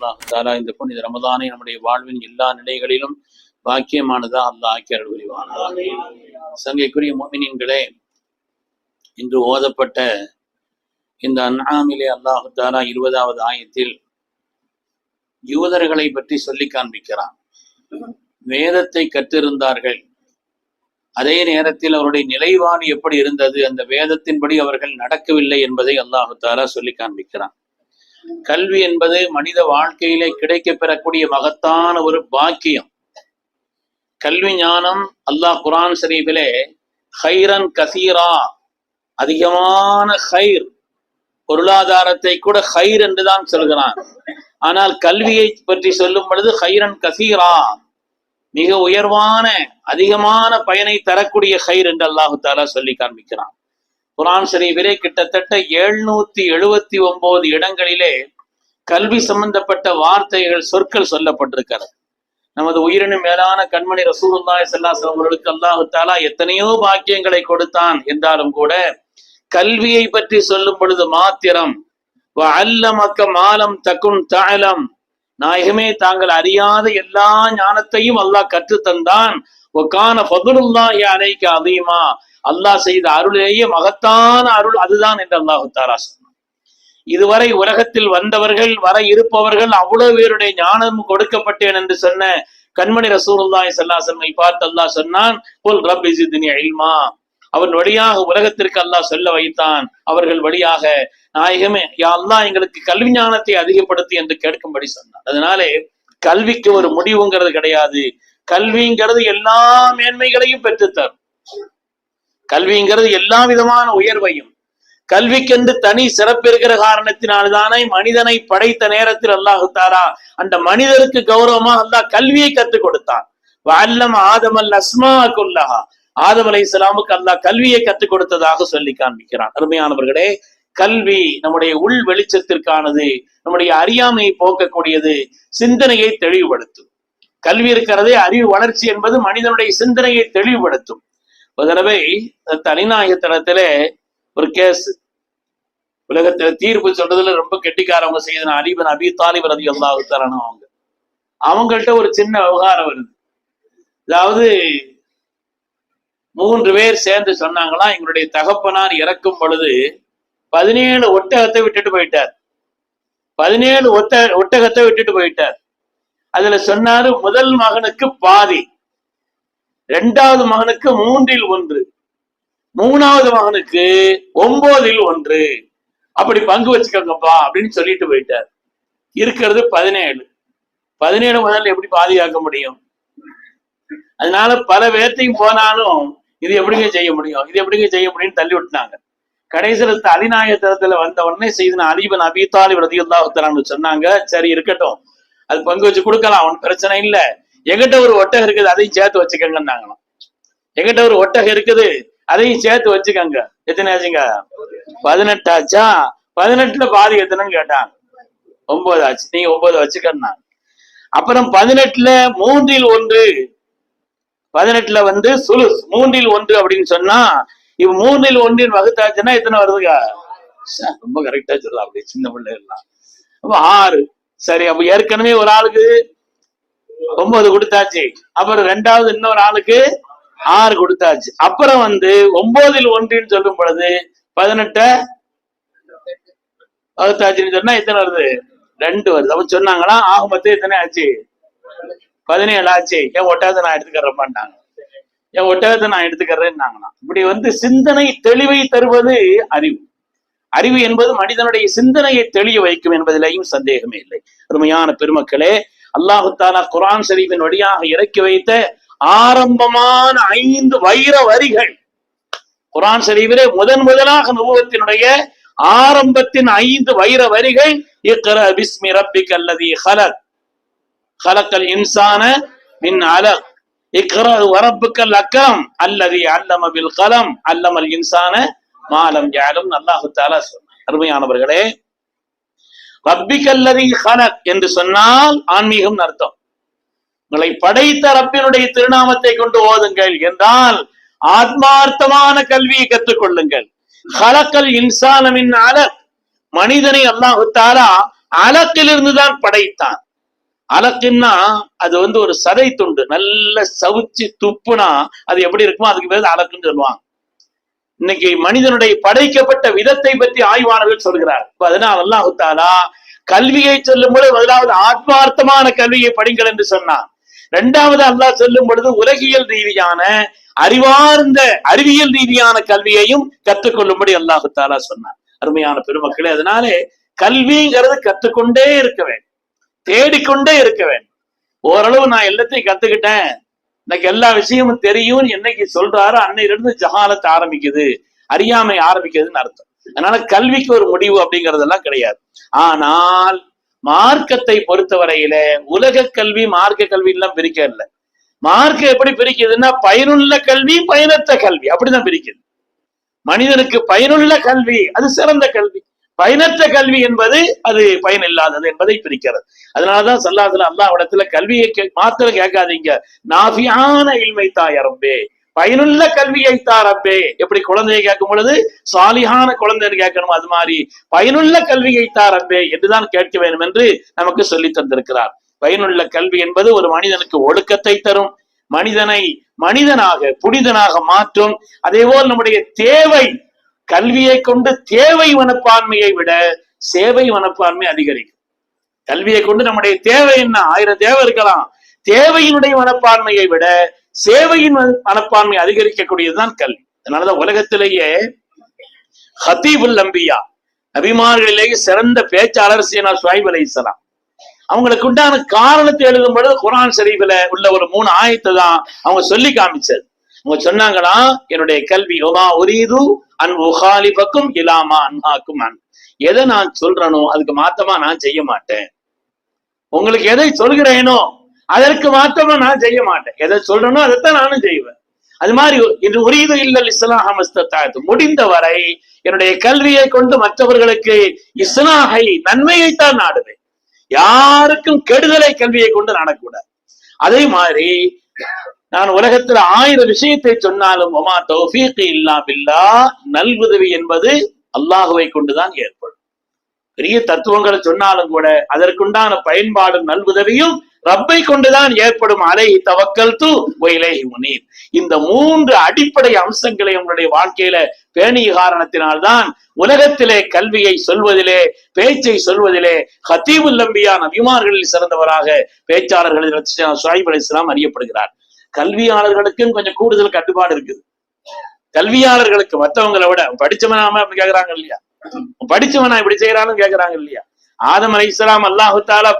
அல்லாஹ் தாலா இந்த புனித ரமதானை நம்முடைய வாழ்வின் எல்லா நிலைகளிலும் பாக்கியமானதா அல்லாஹ் ஆக்கியர்கள் புரிவானா சங்கைக்குரிய மோமினின்களே இன்று ஓதப்பட்ட இந்த அன்ஆமிலே அல்லாஹ் தாலா இருபதாவது ஆயத்தில் யூதர்களை பற்றி சொல்லி காண்பிக்கிறான். வேதத்தை கற்றிருந்தார்கள். அதே நேரத்தில் அவருடைய நிலைவாணி எப்படி இருந்தது? அந்த வேதத்தின்படி அவர்கள் நடக்கவில்லை என்பதை அல்லாஹு தாலா சொல்லி காண்பிக்கிறான். கல்வி என்பது மனித வாழ்க்கையிலே கிடைக்க பெறக்கூடிய மகத்தான ஒரு பாக்கியம். கல்வி ஞானம் அல்லாஹ் குரான் ஷரீஃபிலே ஹைரன் கசீரா அதிகமான ஹைர். பொருளாதாரத்தை கூட ஹைர் என்றுதான் சொல்கிறான். ஆனால் கல்வியை பற்றி சொல்லும் பொழுது ஹைரன் கசீரா மிக உயர்வான அதிகமான பயனை தரக்கூடிய ஹைர் என்று அல்லாஹு தாலா சொல்லி காண்பிக்கிறான். குரான் ஷரீஃபிலே கிட்டத்தட்ட எழுநூத்தி எழுபத்தி ஒன்பது இடங்களிலே கல்வி சம்பந்தப்பட்ட வார்த்தைகள் சொற்கள் சொல்லப்பட்டிருக்கிறது. நமது உயிரினும் மேலான கண்மணி ரசூலுல்லாய் ஸல்லல்லாஹு அவர்களுக்கு அல்லாஹு தாலா எத்தனையோ பாக்கியங்களை கொடுத்தான். என்றாலும் கூட கல்வியை பற்றி சொல்லும் பொழுது மாத்திரம் அல்லமக்க மாலம் தக்கும் தாளம் நாயகமே தாங்கள் அறியாத எல்லா ஞானத்தையும் அல்லாஹ் கற்றுத்தந்தான். ஒக்கான ஃபதுலுல்லாஹி அலைக்க அதிகமா அல்லாஹ் செய்த அருளிலேயே மகத்தான அருள் அதுதான் என்று அல்லாஹு தாரா சொன்னான். இதுவரை உலகத்தில் வந்தவர்கள் வர இருப்பவர்கள் அவ்வளவு பேருடைய ஞானம் கொடுக்கப்பட்டேன் என்று சொன்ன கண்மணி ரசூலுல்லாஹி ஸல்லல்லாஹு பார்த்து அல்லாஹ் சொன்னான் குல் ரப்பி ஜித்னி அவன் வழியாக உலகத்திற்கு அல்லாஹ் சொல்ல வைத்தான். அவர்கள் வழியாக நாயகமே அல்லாஹ் எங்களுக்கு கல்வி ஞானத்தை அதிகப்படுத்தி என்று கேட்கும்படி சொன்னான். அதனாலே கல்விக்கு ஒரு முடிவுங்கிறது கிடையாது. கல்விங்கிறது எல்லா மேன்மைகளையும் பெற்றுத்தரும். கல்விங்கிறது எல்லா விதமான உயர்வையும். கல்விக்கென்று தனி சிறப்பு இருக்கிற காரணத்தினால்தானே மனிதனை படைத்த நேரத்தில் அல்லாஹு தாரா அந்த மனிதருக்கு கௌரவமா அல்லாஹ் கல்வியை கற்றுக் கொடுத்தான். வல்லம் ஆதமல் அஸ்மா ஆதம் அலை இஸ்லாமுக்கு அல்லாஹ் கல்வியை கற்றுக் கொடுத்ததாக சொல்லி காண்பிக்கிறான். அருமையானவர்களே கல்வி நம்முடைய உள் வெளிச்சத்திற்கானது நம்முடைய அறியாமையை போக்கக்கூடியது சிந்தனையை தெளிவுபடுத்தும். கல்வி இருக்கிறதே அறிவு வளர்ச்சி என்பது மனிதனுடைய சிந்தனையை தெளிவுபடுத்தும். ஒரு தடவை தனிநாயகத்தனத்திலே ஒரு கேஸ் உலகத்துல தீர்ப்பு சொல்றதுல ரொம்ப கெட்டிக்காரவங்க செய்தன அலிபன் அபி தாலிப் அதி அல்லாஹு தரணும் அவங்க. அவங்கள்ட்ட ஒரு சின்ன விவகாரம் வருது. அதாவது மூன்று பேர் சேர்ந்து சொன்னாங்களாம் எங்களுடைய தகப்பனார் இறக்கும் பொழுது பதினேழு ஒட்டகத்தை விட்டுட்டு போயிட்டார். பதினேழு ஒட்ட ஒட்டகத்தை விட்டுட்டு போயிட்டார். அதுல சொன்னாரு முதல் மகனுக்கு பாதி. இரண்டாவது மகனுக்கு மூன்றில் ஒன்று. மூணாவது மகனுக்கு ஒன்பதில் ஒன்று. அப்படி பங்கு வச்சுக்கோங்கப்பா அப்படின்னு சொல்லிட்டு போயிட்டார். இருக்கிறது பதினேழு. பதினேழு முதல்ல எப்படி பாதுகாக்க முடியும்? அதனால பல பேர்த்தையும் போனாலும் இது எப்படிங்க செய்ய முடியும்? இது எப்படிங்க செய்ய முடியும்னு தள்ளி விட்டுனாங்க. கடைசியில் அலிநாயகத்துல வந்த உடனே செய்தன அலிபன் அபித்தாலி ரதியுல்லாஹுத்தலான்னு சொன்னாங்க. சரி இருக்கட்டும். அது பங்கு வச்சு கொடுக்கலாம் ஒன்னும் பிரச்சனை இல்லை. எங்கிட்ட ஒரு ஒட்டகம் இருக்குது அதையும் சேர்த்து வச்சுக்கங்கன்னாங்களாம். எங்கிட்ட ஒரு ஒட்டகம் இருக்குது அதையும் சேர்த்து வச்சுக்கோங்க. எத்தனை ஆச்சுங்க? பதினெட்டு ஆச்சா? பதினெட்டுல பாதி எத்தனைன்னு கேட்டாங்க. ஒன்பது ஆச்சு. நீங்க ஒன்பது வச்சுக்கன்னா அப்புறம் பதினெட்டுல மூன்றில் ஒன்று. பதினெட்டுல வந்து சுலு மூன்றில் ஒன்று அப்படின்னு சொன்னா இவ் மூன்றில் ஒன்றின் வகுத்தாச்சுன்னா எத்தனை வருதுங்க? ரொம்ப கரெக்டா சொல்லலாம் அப்படி சின்ன பிள்ளை எல்லாம் அப்ப ஆறு. சரி அப்ப ஏற்கனவே ஒரு ஆளுக்கு ஒன்பது கொடுத்தாச்சு. அப்புறம் ரெண்டாவது இன்னொரு ஆளுக்கு ஆறு கொடுத்தாச்சு. அப்புறம் வந்து ஒன்பதில் ஒன்றுன்னு சொல்லும் பொழுது பதினெட்ட வகுத்தாச்சுன்னு சொன்னா எத்தனை வருது? ரெண்டு வருது. அப்ப சொன்னாங்களா ஆக மொத்தம் எத்தனை ஆச்சு? பதினேழு ஆச்சு. என் ஒட்டாத நான் எடுத்துக்கிறேன்டாங்க என் ஒட்டகத்தை நான் எடுத்துக்கிறேன்னாங்களாம். இப்படி வந்து சிந்தனை தெளிவை தருவது அறிவு. அறிவு என்பது மனிதனுடைய சிந்தனையை தெளிய வைக்கும் என்பதிலேயும் சந்தேகமே இல்லை. அருமையான பெருமக்களே அல்லாஹு தாலா குரான் ஷரீஃபின் வழியாக இறக்கி வைத்த ஆரம்பமான ஐந்து வைர வரிகள். குரான் ஷரீஃபிலே முதன் முதலாக நுபவத்தினுடைய ஆரம்பத்தின் ஐந்து வைர வரிகள் இக்ர பிஸ்மி ரப்பிக் அல்லதி ஹலக். ஹலக்கல் இன்சான மின் அலக். இக்ர வரப்புக்கல் அக்கம் அல்லதி அல்லம பில் கலம். அல்லமல் இன்சான மாலம் யாலும் அல்லாஹு தாலா சொன்னார் அருமையானவர்களே ரப்பிக்கல்லதி ஹனக் என்று சொன்னால் ஆன்மீகம் அர்த்தம். உங்களை படைத்த ரப்பினுடைய திருநாமத்தை கொண்டு ஓதுங்கள் என்றால் ஆத்மார்த்தமான கல்வியை கற்றுக்கொள்ளுங்கள். ஹலக்கல் இன்சானமின் அலக். மனிதனை அல்லாஹுத்தாரா அலக்கிலிருந்து தான் படைத்தான். அலக்குன்னா அது வந்து ஒரு சதை துண்டு நல்ல சவுச்சு துப்புனா அது எப்படி இருக்குமோ அதுக்கு பேர் அலக்குன்னு சொல்லுவாங்க. இன்னைக்கு மனிதனுடைய படைக்கப்பட்ட விதத்தை பற்றி ஆய்வாளர்கள் சொல்கிறார். இப்ப அதனால் அல்லாஹு தாலா கல்வியை சொல்லும் பொழுது முதலாவது ஆத்மார்த்தமான கல்வியை படிங்கள் என்று சொன்னான். இரண்டாவது அல்லாஹ் சொல்லும் பொழுது உலகியல் ரீதியான அறிவார்ந்த அறிவியல் ரீதியான கல்வியையும் கற்றுக்கொள்ளும்படி அல்லாஹு தாலா சொன்னான். அருமையான பெருமக்களே அதனாலே கல்விங்கிறது கத்துக்கொண்டே இருக்க வேண்டும். தேடிக்கொண்டே இருக்க வேண்டும். ஓரளவு நான் எல்லாத்தையும் கத்துக்கிட்டேன். எனக்கு எல்லா விஷயமும் தெரியும் என்னைக்கு சொல்றாரோ அன்னையிலிருந்து ஜஹாலத்தை ஆரம்பிக்குது. அறியாமை ஆரம்பிக்குதுன்னு அர்த்தம். அதனால கல்விக்கு ஒரு முடிவு அப்படிங்கறதெல்லாம் கிடையாது. ஆனால் மார்க்கத்தை பொறுத்தவரையில உலக கல்வி மார்க்க கல்வி எல்லாம் பிரிக்க இல்லை. மார்க்க எப்படி பிரிக்குதுன்னா பயனுள்ள கல்வி பயனற்ற கல்வி. அப்படிதான் பிரிக்குது. மனிதனுக்கு பயனுள்ள கல்வி அது சிறந்த கல்வி. பயனற்ற கல்வி என்பது அது பயன் இல்லாதது என்பதை பிரிக்கிறது. அதனாலதான் சல்லாதுல அல்லாஹ்விடத்துல கல்வியை கே- மாத்திரம் கேட்காதீங்க. நாபியான இல்மை தாயரம்பே பயனுள்ள கல்வியை தாரப்பே எப்படி குழந்தையை கேட்கும் பொழுது? சாலியான குழந்தைன்னு கேட்கணும். அது மாதிரி பயனுள்ள கல்வியை தாரப்பே என்றுதான் கேட்க வேண்டும் என்று நமக்கு சொல்லி தந்திருக்கிறார். பயனுள்ள கல்வி என்பது ஒரு மனிதனுக்கு ஒழுக்கத்தை தரும். மனிதனை மனிதனாக புனிதனாக மாற்றும். அதேபோல் நம்முடைய தேவை கல்வியை கொண்டு தேவை மனப்பான்மையை விட சேவை மனப்பான்மை அதிகரிக்கும். கல்வியை கொண்டு நம்முடைய தேவை என்ன? ஆயிரம் தேவை இருக்கலாம். தேவையினுடைய மனப்பான்மையை விட சேவையின் மனப்பான்மை அதிகரிக்கக்கூடியதுதான் கல்வி. அதனாலதான் உலகத்திலேயே ஹத்தீபுல் அம்பியா நபிமார்களிலேயே சிறந்த பேச்சாளர் சீனா சுவாய் அலை இஸ்லாம். அவங்களுக்கு உண்டான காரணத்தை எழுதும் பொழுது குரான் ஷரீஃபில் உள்ள ஒரு மூணு ஆயத்தை தான் அவங்க சொல்லி காமிச்சது. அவங்க சொன்னாங்களா என்னுடைய கல்வி ஒமா அன் உகாலிபக்கும் இலாமா அன்ஹாக்கும் அன். எதை நான் சொல்றேனோ அதுக்கு மாத்தமா நான் செய்ய மாட்டேன். உங்களுக்கு எதை சொல்கிறேனோ அதற்கு மாத்தமா நான் செய்ய மாட்டேன். எதை சொல்றேனோ அதைத்தான் நானும் செய்வேன். அது மாதிரி இது உரியது இல்லல் இஸ்லாம் முடிந்த முடிந்தவரை என்னுடைய கல்வியை கொண்டு மற்றவர்களுக்கு இஸ்லாஹை நன்மையைத்தான் நாடுவேன். யாருக்கும் கெடுதலை கல்வியை கொண்டு நாடக்கூடாது. அதே மாதிரி நான் உலகத்துல ஆயிரம் விஷயத்தை சொன்னாலும் ஒமா தௌஃபீக்கு இல்லா பில்லா நல்வுதவி என்பது அல்லாஹுவை கொண்டுதான் ஏற்படும். பெரிய தத்துவங்களை சொன்னாலும் கூட அதற்குண்டான பயன்பாடும் நல்வுதவியும் ரப்பை கொண்டுதான் ஏற்படும். அலை தவக்கல் தூ ஒயிலை முனீர். இந்த மூன்று அடிப்படை அம்சங்களை உங்களுடைய வாழ்க்கையில பேணிய காரணத்தினால்தான் உலகத்திலே கல்வியை சொல்வதிலே பேச்சை சொல்வதிலே ஹத்தீபுல் நம்பியான் நபிமார்களில் சிறந்தவராக பேச்சாளர்களில் சுவாயிப் அலி இஸ்லாம் அறியப்படுகிறார். கல்வியாளர்களுக்கும் கொஞ்சம் கூடுதல் கட்டுப்பாடு இருக்குது. கல்வியாளர்களுக்கு மற்றவங்களை விட படிச்சவனாம அப்படி கேக்குறாங்க இல்லையா? படிச்சவனா இப்படி செய்யறான்னு கேக்குறாங்க இல்லையா? ஆதம் அலி இஸ்லாம் அல்லாஹு தாலா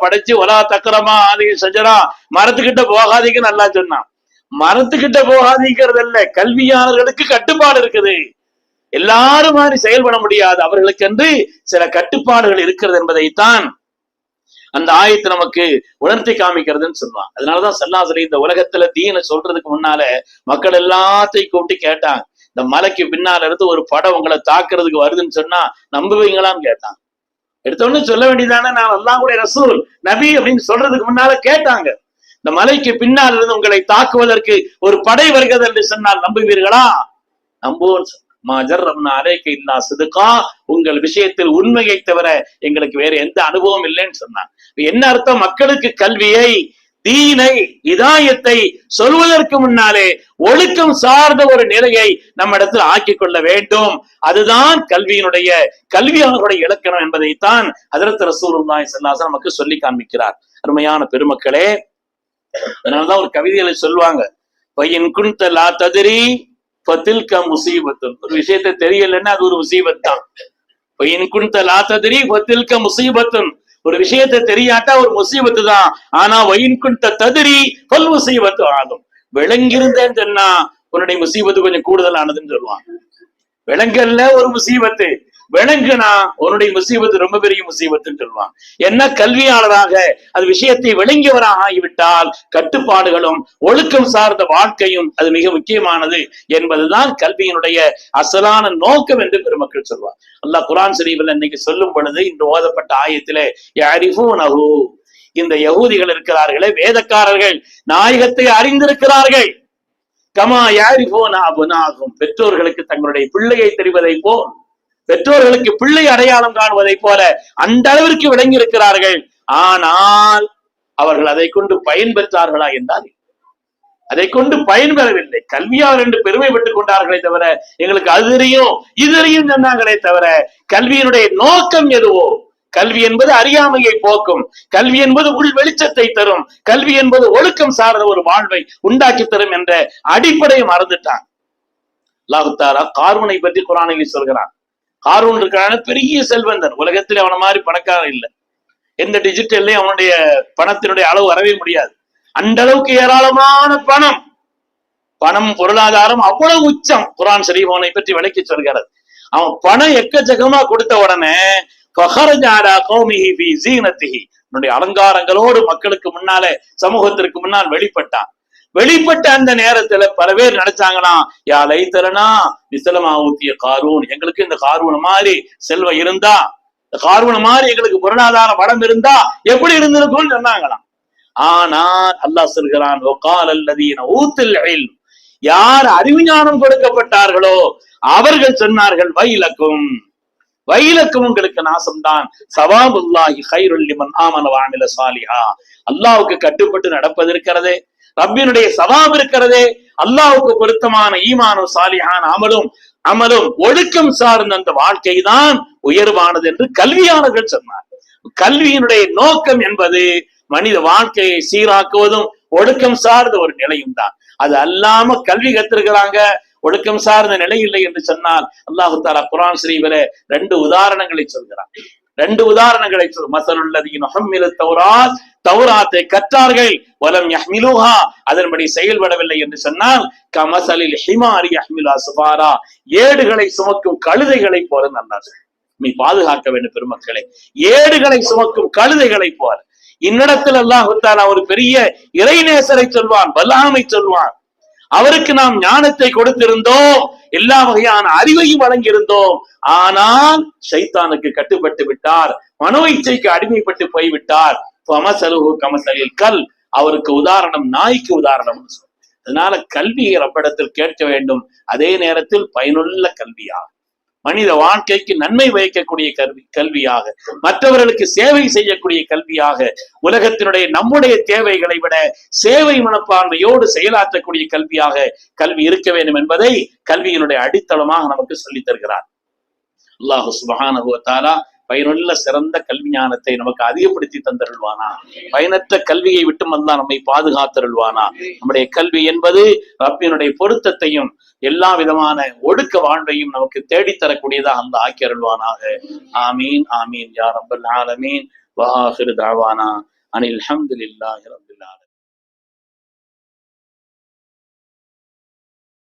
ஒலா தக்கரமா ஆதி சஜரா மரத்துக்கிட்ட போகாதீங்க நல்லா சொன்னான். மரத்துக்கிட்ட போகாதீங்கிறது இல்ல கல்வியாளர்களுக்கு கட்டுப்பாடு இருக்குது. எல்லாரும் மாதிரி செயல்பட முடியாது. அவர்களுக்கென்று சில கட்டுப்பாடுகள் இருக்கிறது என்பதைத்தான் அந்த ஆயத்தை நமக்கு உணர்த்தி காமிக்கிறதுன்னு சொல்லுவான் அதனாலதான் சல்லாசரி இந்த உலகத்துல தீனை சொல்றதுக்கு முன்னால மக்கள் எல்லாத்தையும் கூப்பிட்டு கேட்டாங்க. இந்த மலைக்கு பின்னால இருந்து ஒரு படம் உங்களை தாக்குறதுக்கு வருதுன்னு சொன்னா நம்புவீங்களான்னு கேட்டான் எடுத்தோன்னு சொல்ல வேண்டியதானே நான் எல்லாம் கூட ரசூல் நபி அப்படின்னு சொல்றதுக்கு முன்னால கேட்டாங்க. இந்த மலைக்கு பின்னால் இருந்து உங்களை தாக்குவதற்கு ஒரு படை வருகிறது என்று சொன்னால் நம்புவீர்களா? நம்புவோம் அலைக்க இல்லா சிதுக்கா உங்கள் விஷயத்தில் உண்மையை தவிர எங்களுக்கு வேற எந்த அனுபவம் இல்லைன்னு சொன்னான் என்ன அர்த்தம்? மக்களுக்கு கல்வியை தீனை இதாயத்தை சொல்வதற்கு முன்னாலே ஒழுக்கம் சார்ந்த ஒரு நிலையை நம்ம இடத்தில் ஆக்கிக் கொள்ள வேண்டும். அதுதான் கல்வியினுடைய கல்வியாளர்களுடைய இலக்கணம் என்பதைத்தான் அதரத்து ரசூலுல்லாஹி ஸல்லல்லாஹு நமக்கு சொல்லி காண்பிக்கிறார். அருமையான பெருமக்களே அதனாலதான் ஒரு கவிதைகளை சொல்லுவாங்க பையன் குன்த லா ததிரி பத்தில்க முசீபத்தும் ஒரு விஷயத்தை தெரியலன்னா அது ஒரு முசீபத் தான் குண்த லாத்ததிரி லா முசீபத்தும் ஒரு விஷயத்தை தெரியாட்டா ஒரு முசீபத்து தான் ஆனா வயின் குன்த ததிரி பல் முசீபத்து ஆகும். விளங்கியிருந்தேன்னு சொன்னா உன்னுடைய முசீபத்து கொஞ்சம் கூடுதலானதுன்னு சொல்லுவான் விளங்கல்ல ஒரு முசீபத்து. விளங்குனா உன்னுடைய முசீபத்து ரொம்ப பெரிய முசீபத்துன்னு சொல்லுவான் என்ன கல்வியாளராக அது விஷயத்தை விளங்கியவராக ஆகிவிட்டால் கட்டுப்பாடுகளும் ஒழுக்கம் சார்ந்த வாழ்க்கையும் அது மிக முக்கியமானது என்பதுதான் கல்வியினுடைய அசலான நோக்கம் என்று பெருமக்கள் சொல்வார் அல்லாஹ் குரான் சரீபில் இன்னைக்கு சொல்லும் பொழுது இந்த ஓதப்பட்ட ஆயத்திலே யரிஃபூனஹு. இந்த யகூதிகள் இருக்கிறார்களே வேதக்காரர்கள் நாயகத்தை அறிந்திருக்கிறார்கள். கமா யாரிஃபோன அபுனாகும் பெற்றோர்களுக்கு தங்களுடைய பிள்ளையை தெரிவதை போல் பெற்றோர்களுக்கு பிள்ளை அடையாளம் காணுவதை போல அந்த அளவிற்கு விளங்கி இருக்கிறார்கள் ஆனால் அவர்கள் அதை கொண்டு பயன் பெற்றார்களா என்றால் அதை கொண்டு பயன் பெறவில்லை கல்வியாளர் என்று பெருமை பெற்றுக் கொண்டார்களே தவிர எங்களுக்கு அது தெரியும் இது தெரியும் சொன்னாங்களே தவிர கல்வியினுடைய நோக்கம் எதுவோ? கல்வி என்பது அறியாமையை போக்கும். கல்வி என்பது உள் வெளிச்சத்தை தரும். கல்வி என்பது ஒழுக்கம் சார்ந்த ஒரு வாழ்வை உண்டாக்கி தரும் என்ற அடிப்படையை மறந்துட்டான் அல்லாஹுத்தாரா கார்வனை பற்றி குரானில் சொல்கிறான். கார்வன் இருக்கிறான பெரிய செல்வந்தன். உலகத்தில் அவன மாதிரி பணக்காரன் இல்லை. எந்த டிஜிட்டல்லையும் அவனுடைய பணத்தினுடைய அளவு வரவே முடியாது. அந்த அளவுக்கு ஏராளமான பணம். பணம் பொருளாதாரம் அவ்வளவு உச்சம். குரான் ஷரீஃபவனை பற்றி விளக்கி சொல்கிறது அவன் பணம் எக்கச்சக்கமா கொடுத்த உடனே அவனுடைய அலங்காரங்களோடு மக்களுக்கு முன்னாலே சமூகத்திற்கு முன்னால் வெளிப்பட்டான். வெளிப்பட்ட அந்த நேரத்துல பல பேர் நினைச்சாங்களாம் யா லைத்தரனா நிசலமா ஊத்திய காரூன். எங்களுக்கு இந்த காரூன் மாதிரி செல்வம் இருந்தா இந்த காரூன் மாதிரி எங்களுக்கு பொருளாதார வடம் இருந்தா எப்படி இருந்திருக்கும்னு சொன்னாங்களாம். ஆனால் அல்லாஹ் சொல்கிறான் ஒக்கால் அல்லதீன ஊத்தில் இல்ம். யார் அறிவுஞானம் கொடுக்கப்பட்டார்களோ அவர்கள் சொன்னார்கள் வைலக்கும் வைலக்கும் உங்களுக்கு நாசம்தான். சவாபுல்லாஹி ஹைருல்லிமன் ஆமன வாமில சாலிஹா. அல்லாவுக்கு கட்டுப்பட்டு நடப்பது இருக்கிறதே. ரப்பினுடைய சவாப் இருக்கிறதே அல்லாவுக்கு பொருத்தமான ஈமானும் சாலிஹான் அமலும் அமலும் ஒழுக்கம் சார்ந்த அந்த வாழ்க்கை தான் உயர்வானது என்று கல்வியாளர்கள் சொன்னார். கல்வியினுடைய நோக்கம் என்பது மனித வாழ்க்கையை சீராக்குவதும் ஒழுக்கம் சார்ந்த ஒரு நிலையும் தான். அது அல்லாம கல்வி கத்திருக்கிறாங்க ஒழுக்கம் சார்ந்த நிலை இல்லை என்று சொன்னால் அல்லாஹு தாலா குரான் ஸ்ரீவில ரெண்டு உதாரணங்களை சொல்கிறார் ரெண்டு உதாரணங்களை சொல் மசலுள்ளதின் முஹம்மிலு தௌராத்தை கற்றார்கள். வலம் யஹ்மிலுஹா. அதன்படி செயல்படவில்லை என்று சொன்னால் கமசலில் ஹிமாரி யஹ்மிலா சுபாரா. ஏடுகளை சுமக்கும் கழுதைகளை போல நன்றார்கள். நீ பாதுகாக்க வேண்டும் பெருமக்களே. ஏடுகளை சுமக்கும் கழுதைகளை போல. இன்னிடத்தில் அல்லாஹு ஒரு பெரிய இறைநேசரை சொல்வான் வல்லாமை சொல்வான். அவருக்கு நாம் ஞானத்தை கொடுத்திருந்தோம். எல்லா வகையான அறிவையும் வழங்கியிருந்தோம். ஆனால் சைத்தானுக்கு கட்டுப்பட்டு விட்டார். மனோ இச்சைக்கு அடிமைப்பட்டு போய்விட்டார். கமசலில் கல் அவருக்கு உதாரணம் நாய்க்கு உதாரணம் அதனால கல்வியை ரப்பிடத்தில் கேட்க வேண்டும். அதே நேரத்தில் பயனுள்ள கல்வியாக. மனித வாழ்க்கைக்கு நன்மை வைக்கக்கூடிய கல்வி கல்வியாக. மற்றவர்களுக்கு சேவை செய்யக்கூடிய கல்வியாக. உலகத்தினுடைய நம்முடைய தேவைகளை விட சேவை மனப்பான்மையோடு செயலாற்றக்கூடிய கல்வியாக கல்வி இருக்க வேண்டும் என்பதை கல்வியினுடைய அடித்தளமாக நமக்கு சொல்லித் தருகிறார். அல்லாஹு சுபஹானஹு பயனுள்ள சிறந்த கல்வி ஞானத்தை நமக்கு அதிகப்படுத்தி தந்தருள்வானா? பயனற்ற கல்வியை விட்டு வந்தா நம்மை பாதுகாத்தருள்வானா? நம்முடைய கல்வி என்பது ரப்பினுடைய பொருத்தத்தையும் எல்லா விதமான ஒடுக்க வாழ்வையும் நமக்கு தேடித்தரக்கூடியதாக அந்த ஆக்கி அருள்வானாக. ஆமீன் ஆமீன். யார் ரப்பல் ஆலமீன். வாஹிரு தாவானா. அனில் அல்ஹம்துலில்லாஹி ரப்பில்